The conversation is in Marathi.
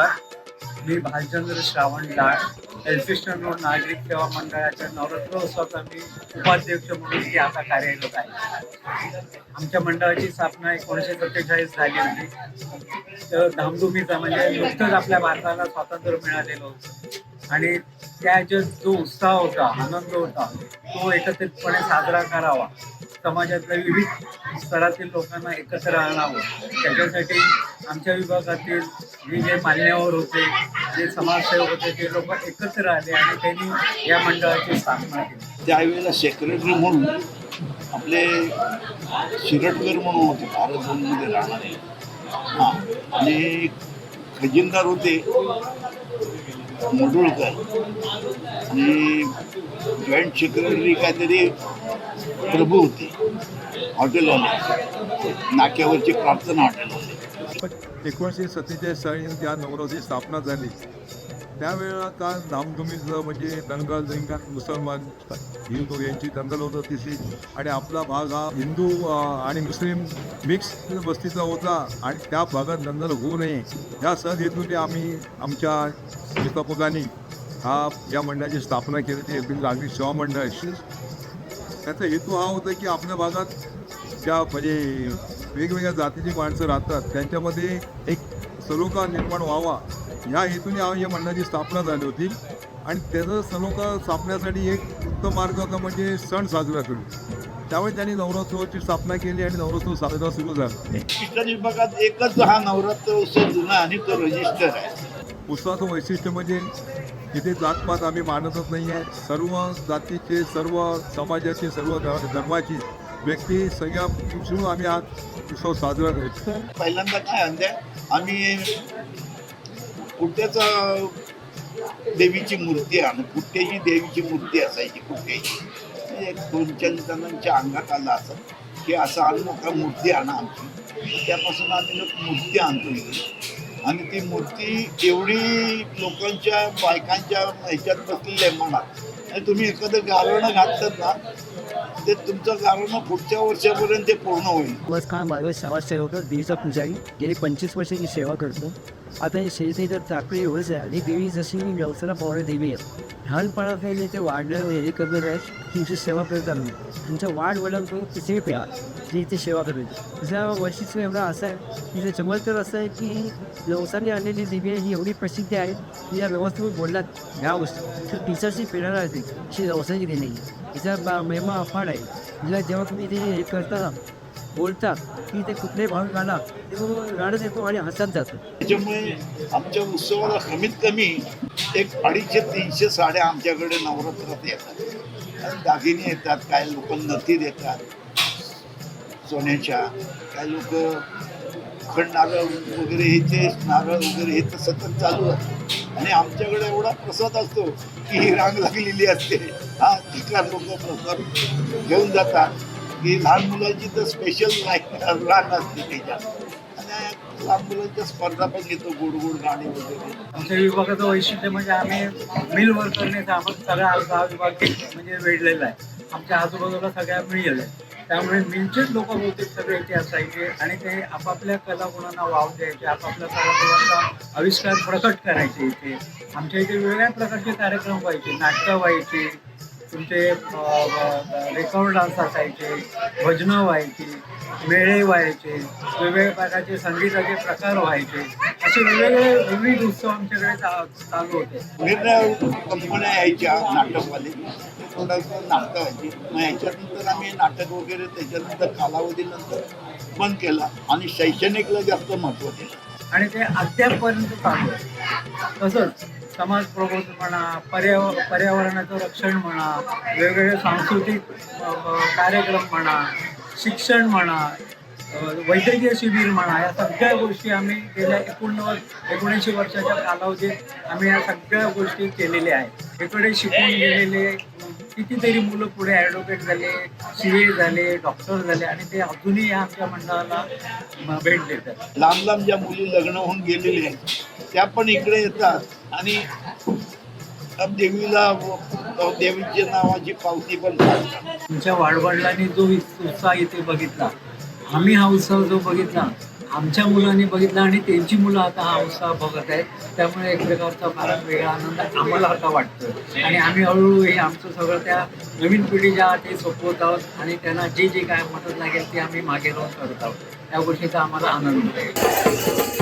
नमस्कार. मी भालचंद्र श्रावण लाड एल्फिस्टन रोड नागरिक सेवा मंडळाच्या नवरात्रोत्सवाचा मी उपाध्यक्ष म्हणून मी आता कार्यरत आहे. आमच्या मंडळाची स्थापना एकोणीसशे सत्तेचाळीस झाली होती. तर धामधुमीचा म्हणजे नुकतंच आपल्या भारताला स्वातंत्र्य मिळालेलं होतं. आणि त्या जो उत्साह होता आनंद होता तो एकत्रितपणे साजरा करावा. समाजातल्या विविध स्तरातील लोकांना एकत्र आणावं. त्याच्यासाठी आमच्या विभागातील मी जे मान्यवर होते जे समाजसेवक होते ते लोक एकत्र आले आणि त्यांनी या मंडळाची स्थापना केली त्यावेळेला सेक्रेटरी म्हणून आपले शिरटकर म्हणून होते भारत भवनमध्ये राहणारे. हां आणि खजिनदार होते मुडुळकर आणि जॉईंट सेक्रेटरी काहीतरी प्रभू होते हॉटेलवाले. नाक्यावरची प्रार्थना हॉटेलवाले. एकोणीसशे सत्तेचाळीस साली ज्या नवराची स्थापना झाली. त्यावेळेला का धामधुमीचं म्हणजे दंगल दंगल मुसलमान हिंदू यांची दंगल होत तिथे आणि आपला भाग हा हिंदू आणि मुस्लिम मिक्स वस्तीचा होता. आणि त्या भागात दंगल होऊ नये. या सहहेतूने आम्ही आमच्या व्यवस्थापकांनी हा या मंडळाची स्थापना केली. ती एप्रिल नागरिक सेवा मंडळ त्याचा हेतू हा होता की आपल्या भागात ज्या म्हणजे वेगवेगळ्या जातीची माणसं राहतात. त्यांच्यामध्ये एक सलोखा निर्माण व्हावा. या हेतूने या मंडळाची स्थापना झाली होती. आणि त्याचं सलोखा स्थापण्यासाठी एक उत्तम मार्ग होता म्हणजे सण साजरा करू त्यामुळे त्यांनी नवरोत्सवाची स्थापना केली आणि नवरोत्सव साजरा सुरू झाला. शिक्षण विभागात एकच हा नवरात्र उत्सव जुना आणि तो रजिस्टर आहे. उत्सवाचं वैशिष्ट्य म्हणजे इथे जातपात आम्ही मानतच नाही आहे सर्व जातीचे सर्व समाजाचे सर्व धर्माची व्यक्ती सगळ्या मिसळून आम्ही आज उत्सव साजरा करतो पहिल्यांदा काय आणते आम्ही कुठ्याचा देवीची मूर्ती आणू कुठ्याची देवीची मूर्ती असायची कुठेही. म्हणजे एक दोन चार जणांच्या अंगात आलं असं की असं आणू नका मूर्ती आणा आमची. त्यापासून आम्ही लोक मूर्ती आणतो इथे. आणि ती मूर्ती एवढी लोकांच्या बायकांच्या ह्याच्यात बसलेली आहे मनात. आणि तुम्ही एखादं गावणं घातलं ना ते तुमचं कारण पुढच्या वर्षापर्यंत ते पूर्ण होईल. नमस्कार माझं समाजसेवक देवीचा पुजारी गेली पंचवीस वर्षाची सेवा करतो. आता हे शेती तर चाकरी एवढंच आहे. आणि देवी जशी व्यवसायाला पवणे देवी आहे. लहानपणात काही ते वाढलं हे करणार आहेत तुमची सेवा करत आम्ही तुमच्या वाढ वडिलांकडून तिथे प्या जी इथे सेवा करायची तिचं वैशिष्ट्य एवढा असं आहे. की ते चमत्कार असं आहे की व्यवसायाने आणलेली देवी आहे. ही एवढी प्रसिद्ध आहे. की या व्यवस्थेवर बोललात. ह्या गोष्टी. तर तिच्याशी फिरणार आहे. ती व्यवसायाची देणे तिचा बा महिमा अफाट आहे. तिला जेव्हा तुम्ही ते हे करता बोलता की ते कुठले भाव गाणं ते गाणं येतो आणि हसत जातो. त्याच्यामुळे आमच्या उत्सवाला कमीत कमी एक अडीचशे तीनशे साड्या आमच्याकडे नवरात्रात येतात. दागिने येतात काही लोक नथी देतात सोन्याच्या काही लोक खंड नारळ वगैरे हे ते नारळ वगैरे हे तर सतत चालू असतं आणि आमच्याकडे एवढा प्रसाद असतो की ही रांग लागलेली असते. हा तिकार लोक प्रसार घेऊन जातात. की लहान मुलांची तर स्पेशल रांग असते त्याच्यात लहान मुलांच्या स्पर्धा पण घेतो गोड गोड गाणी वगैरे. आमच्या विभागाचं वैशिष्ट्य म्हणजे आम्ही मिल वर्करने आपण सगळा आमचा हा विभाग म्हणजे वेढलेला आहे. आमच्या आजूबाजूला सगळ्या मिळेल आहे त्यामुळे मिलचेच लोक बहुतेक सगळे इथे असायचे आणि ते आपापल्या कलागुणांना वाव द्यायचे आपापल्या कलागुणांचा आविष्कार प्रकट करायचे इथे. आमच्या इथे वेगळ्या प्रकारचे कार्यक्रम व्हायचे नाटकं व्हायची तुमचे रेकॉर्ड डान्स असायचे भजनं व्हायची मेळे व्हायचे वेगवेगळ्या प्रकारचे संगीताचे प्रकार व्हायचे. असे वेगवेगळे विविध उत्सव आमच्याकडे चालू होते. निर्णय कंपन्या यायच्या नाटकवाले थोडंसं नाटकं व्हायची. मग याच्यानंतर आम्ही नाटक वगैरे त्याच्यानंतर कालावधीनंतर बंद केला. आणि शैक्षणिकला जास्त महत्त्व दिलं. आणि ते अद्यापपर्यंत चालू आहे तसंच समाज प्रबोधन म्हणा पर्याव पर्यावरणाचं रक्षण म्हणा वेगवेगळे सांस्कृतिक कार्यक्रम म्हणा शिक्षण म्हणा वैद्यकीय शिबिर म्हणा या सगळ्या गोष्टी आम्ही गेल्या एकोणनव्वद एकोणऐंशी वर्षाच्या कालावधीत आम्ही या सगळ्या गोष्टी केलेल्या आहेत. इकडे शिकून गेलेले कितीतरी मुलं पुढे ॲडव्होकेट झाले सी ए झाले डॉक्टर झाले आणि ते अजूनही या आमच्या मंडळाला भेट देतात. लांब लांब ज्या मुली लग्न होऊन गेलेल्या आहेत त्या पण इकडे येतात. आणि देवीला देवीच्या नावाची पावती पण तुमच्या वाडवडिलांनी जो उत्साह इथे बघितला आम्ही हा उत्साह जो बघितला आमच्या मुलांनी बघितला आणि त्यांची मुलं आता हा उत्साह बघत आहेत. त्यामुळे एक प्रकारचा फार वेगळा आनंद आम्हाला आता वाटतो आणि आम्ही हळूहळू हे आमचं सगळं त्या नवीन पिढीच्या आधी ते सोपवत आहोत आणि त्यांना जे जे काय मदत लागेल ते आम्ही मागे राहून करत आहोत. त्या गोष्टीचा आम्हाला आनंद होतो